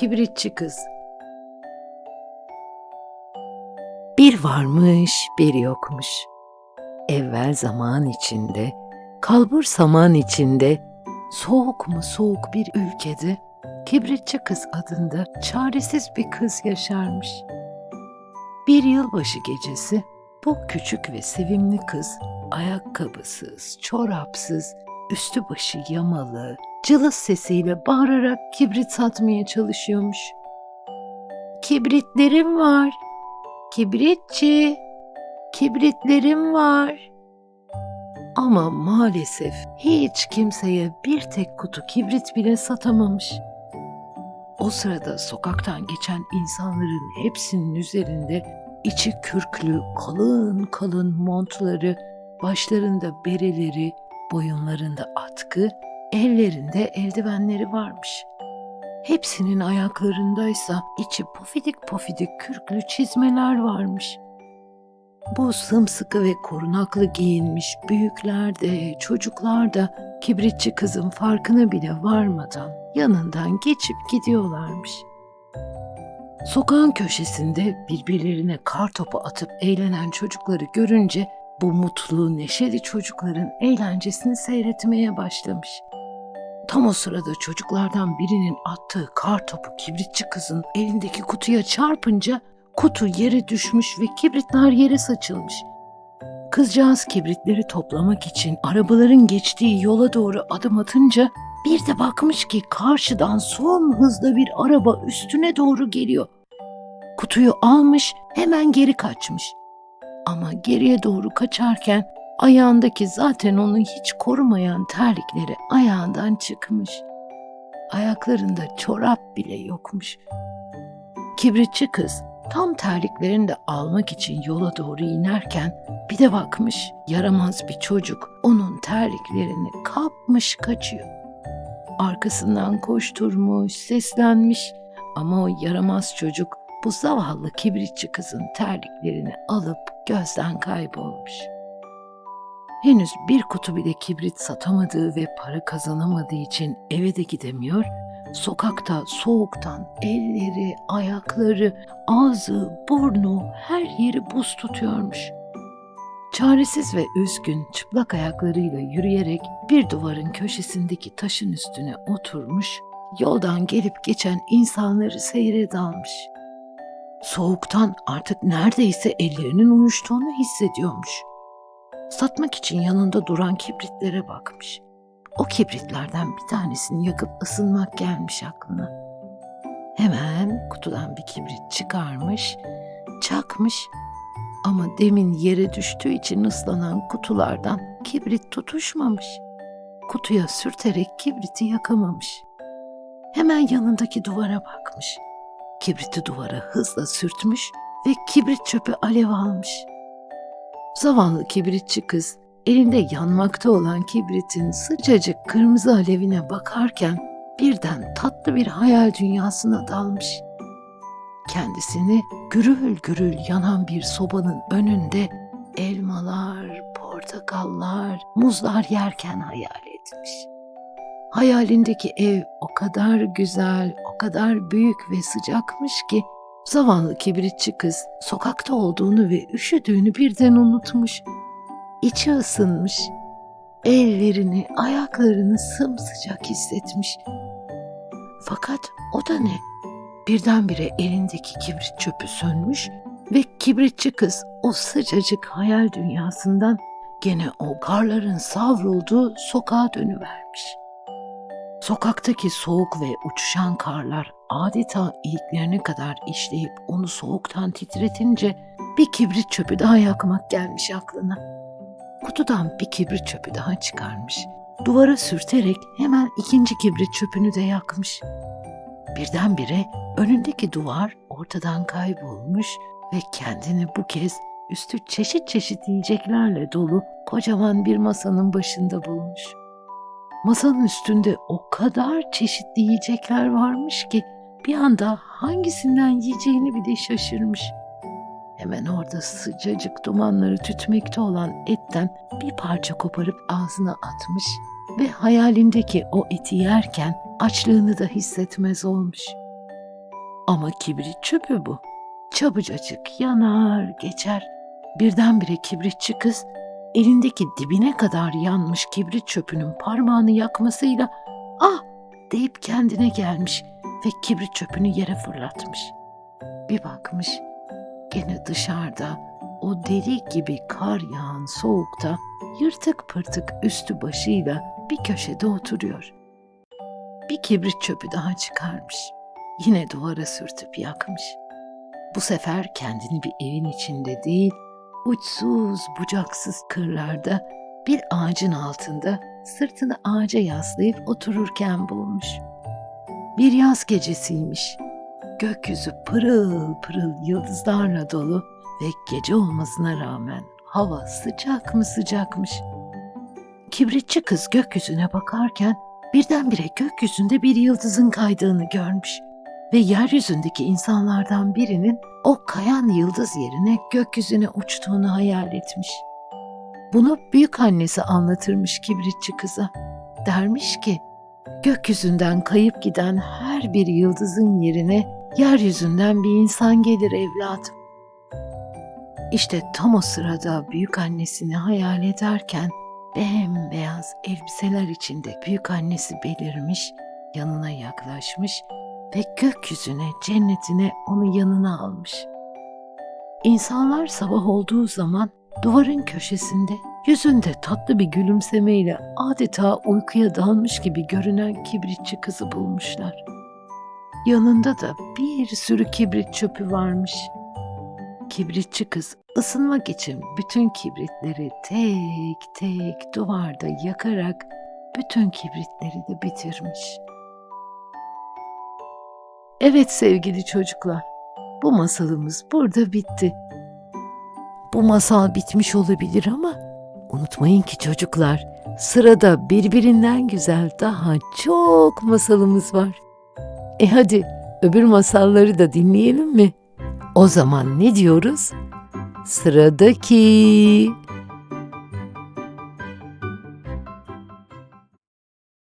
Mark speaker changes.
Speaker 1: Kibritçi Kız Bir varmış, bir yokmuş. Evvel zaman içinde, kalbur saman içinde, soğuk mu soğuk bir ülkede Kibritçi Kız adında çaresiz bir kız yaşarmış. Bir yılbaşı gecesi bu küçük ve sevimli kız ayakkabısız, çorapsız, üstü başı yamalı, cılız sesiyle bağırarak kibrit satmaya çalışıyormuş. Kibritlerim var. Kibritçi. Kibritlerim var. Ama maalesef hiç kimseye bir tek kutu kibrit bile satamamış. O sırada sokaktan geçen insanların hepsinin üzerinde içi kürklü kalın kalın montları, başlarında bereleri, boyunlarında atkı, ellerinde eldivenleri varmış. Hepsinin ayaklarındaysa içi pofidik pofidik kürklü çizmeler varmış. Bu sımsıkı ve korunaklı giyinmiş büyükler de çocuklar da kibritçi kızın farkına bile varmadan yanından geçip gidiyorlarmış. Sokağın köşesinde birbirlerine kar topu atıp eğlenen çocukları görünce bu mutlu, neşeli çocukların eğlencesini seyretmeye başlamış. Tam o sırada çocuklardan birinin attığı kar topu kibritçi kızın elindeki kutuya çarpınca kutu yere düşmüş ve kibritler yere saçılmış. Kızcağız kibritleri toplamak için arabaların geçtiği yola doğru adım atınca bir de bakmış ki karşıdan son hızda bir araba üstüne doğru geliyor. Kutuyu almış hemen geri kaçmış. Ama geriye doğru kaçarken ayağındaki zaten onu hiç korumayan terlikleri ayağından çıkmış. Ayaklarında çorap bile yokmuş. Kibritçi kız tam terliklerini de almak için yola doğru inerken bir de bakmış yaramaz bir çocuk onun terliklerini kapmış kaçıyor. Arkasından koşturmuş, seslenmiş ama o yaramaz çocuk bu zavallı kibritçi kızın terliklerini alıp gözden kaybolmuş. Henüz bir kutu bile kibrit satamadığı ve para kazanamadığı için eve de gidemiyor, sokakta soğuktan elleri, ayakları, ağzı, burnu her yeri buz tutuyormuş. Çaresiz ve üzgün çıplak ayaklarıyla yürüyerek bir duvarın köşesindeki taşın üstüne oturmuş, yoldan gelip geçen insanları seyre dalmış. Soğuktan artık neredeyse ellerinin uyuştuğunu hissediyormuş. Satmak için yanında duran kibritlere bakmış. O kibritlerden bir tanesini yakıp ısınmak gelmiş aklına. Hemen kutudan bir kibrit çıkarmış, çakmış ama demin yere düştüğü için ıslanan kutulardan kibrit tutuşmamış. Kutuya sürterek kibriti yakamamış. Hemen yanındaki duvara bakmış. Kibriti duvara hızla sürtmüş ve kibrit çöpü alev almış. Zavallı kibritçi kız elinde yanmakta olan kibritin sıcacık kırmızı alevine bakarken birden tatlı bir hayal dünyasına dalmış. Kendisini gürül gürül yanan bir sobanın önünde elmalar, portakallar, muzlar yerken hayal etmiş. Hayalindeki ev o kadar güzel, kadar büyük ve sıcakmış ki zavallı kibritçi kız sokakta olduğunu ve üşüdüğünü birden unutmuş. İçi ısınmış, ellerini, ayaklarını sımsıcak hissetmiş. Fakat o da ne? Birdenbire elindeki kibrit çöpü sönmüş ve kibritçi kız o sıcacık hayal dünyasından gene o karların savrulduğu sokağa dönüvermiş. Sokaktaki soğuk ve uçuşan karlar adeta iliklerine kadar işleyip onu soğuktan titretince bir kibrit çöpü daha yakmak gelmiş aklına. Kutudan bir kibrit çöpü daha çıkarmış. Duvara sürterek hemen ikinci kibrit çöpünü de yakmış. Birdenbire önündeki duvar ortadan kaybolmuş ve kendini bu kez üstü çeşit çeşit yiyeceklerle dolu kocaman bir masanın başında bulmuş. Masanın üstünde o kadar çeşitli yiyecekler varmış ki bir anda hangisinden yiyeceğini bile şaşırmış. Hemen orada sıcacık dumanları tütmekte olan etten bir parça koparıp ağzına atmış ve hayalindeki o eti yerken açlığını da hissetmez olmuş. Ama kibrit çöpü bu. Çabucacık yanar geçer. Birdenbire kibritçi kız elindeki dibine kadar yanmış kibrit çöpünün parmağını yakmasıyla ah deyip kendine gelmiş ve kibrit çöpünü yere fırlatmış. Bir bakmış gene dışarıda o deli gibi kar yağan soğukta yırtık pırtık üstü başıyla bir köşede oturuyor. Bir kibrit çöpü daha çıkarmış. Yine duvara sürtüp yakmış. Bu sefer kendini bir evin içinde değil, uçsuz bucaksız kırlarda bir ağacın altında sırtını ağaca yaslayıp otururken bulmuş. Bir yaz gecesiymiş. Gökyüzü pırıl pırıl yıldızlarla dolu ve gece olmasına rağmen hava sıcak mı sıcakmış. Kibritçi kız gökyüzüne bakarken birdenbire gökyüzünde bir yıldızın kaydığını görmüş ve yeryüzündeki insanlardan birinin o kayan yıldız yerine gökyüzüne uçtuğunu hayal etmiş. Bunu büyük annesi anlatırmış kibritçi kıza. Dermiş ki, gökyüzünden kayıp giden her bir yıldızın yerine yeryüzünden bir insan gelir evladım. İşte tam o sırada büyük annesini hayal ederken bembeyaz elbiseler içinde büyük annesi belirmiş, yanına yaklaşmış ve gökyüzüne, cennetine onu yanına almış. İnsanlar sabah olduğu zaman duvarın köşesinde yüzünde tatlı bir gülümsemeyle adeta uykuya dalmış gibi görünen kibritçi kızı bulmuşlar. Yanında da bir sürü kibrit çöpü varmış. Kibritçi kız ısınmak için bütün kibritleri tek tek duvarda yakarak bütün kibritleri de bitirmiş. Evet sevgili çocuklar, bu masalımız burada bitti. Bu masal bitmiş olabilir ama unutmayın ki çocuklar, sırada birbirinden güzel daha çok masalımız var. E hadi öbür masalları da dinleyelim mi? O zaman ne diyoruz? Sıradaki